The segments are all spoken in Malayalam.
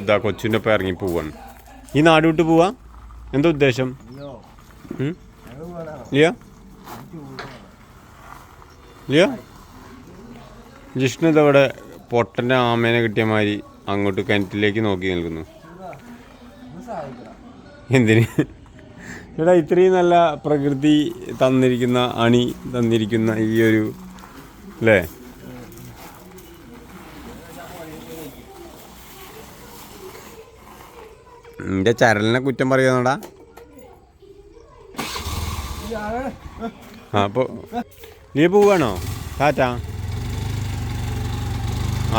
ഇതാ കൊച്ചിന്റെ ഒപ്പം ഇറങ്ങി പോവാണ്. ഈ നാട് വിട്ട് പോവാ? എന്താ ഉദ്ദേശം? ഇല്ലയോ ഇല്ലയോ ലിയ? ജിഷ്ണു ഇതവിടെ പൊട്ടന്റെ ആമേനെ കിട്ടിയ മാതിരി അങ്ങോട്ട് കിണറ്റിലേക്ക് നോക്കി നിൽക്കുന്നു. എന്തിന്? എടാ ഇത്രയും നല്ല പ്രകൃതി തന്നിരിക്കുന്ന അണി തന്നിരിക്കുന്ന ഈ ഒരു അല്ലേ നിന്റെ ചരലിനെ കുറ്റം പറയുന്നടാ അപ്പോൾ നീ പോവാണോ? ടാറ്റാ.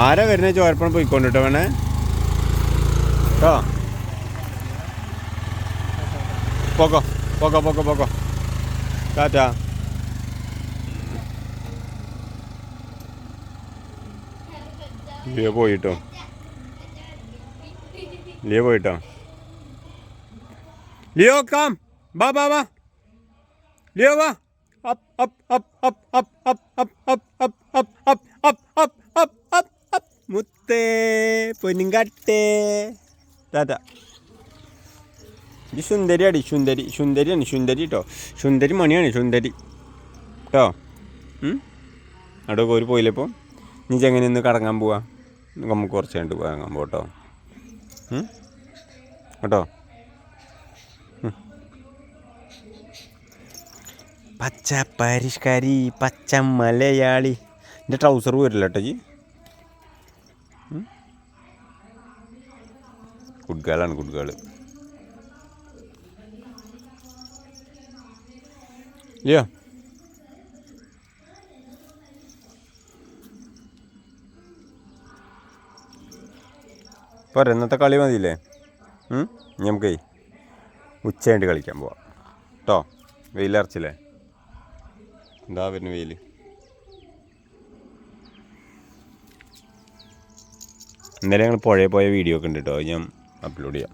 ആരാ വരുന്നത് ചോരപ്പണം പോയിക്കൊണ്ടിട്ടോ വേണേ? കേട്ടോ പോക്കോ പോക്കോ പോക്കോ പോക്കോ. ടാറ്റാ. ലിയ പോയിട്ടോ. ലിയ പോയിട്ടോ. Leo Ba, ba, ba. Leo, ba. വാ up up up up up up up up up up up up up up up മുത്തേ പൊന്നുംകാട്ടേ ടാറ്റ ഇത് സുന്ദരിയാണ് സുന്ദരി സുന്ദരിയാണ് സുന്ദരി കേട്ടോ സുന്ദരി മണിയാണ് സുന്ദരി കേട്ടോ അവിടെ ഒരു പോയില്ലേ ഇപ്പോൾ നീ ചെങ്ങനെ ഒന്ന് കറങ്ങാൻ പോവാ നമുക്ക് കുറച്ച് കണ്ട് കറങ്ങാൻ പോട്ടോ? കേട്ടോ പച്ച പരിഷ്കാരി പച്ച മലയാളി. എന്റെ ട്രൗസർ വരില്ല കേട്ടോ ജി ഗുഡ് ഗേളാണ് ഗുഡ് ഗേൾ ലിയോ പോരെ ഇന്നത്തെ കളി മതിയില്ലേ? നമുക്കേ കഴിഞ്ഞിട്ട് കളിക്കാൻ പോവാം. കേട്ടോ വെയിലറച്ചില്ലേ? എന്താ വരുന്ന വെയിൽ ഇന്നലെ ഞങ്ങൾ പുഴയിൽ പോയ വീഡിയോ ഒക്കെ ഉണ്ട് കേട്ടോ അത് ഞാൻ അപ്ലോഡ് ചെയ്യാം.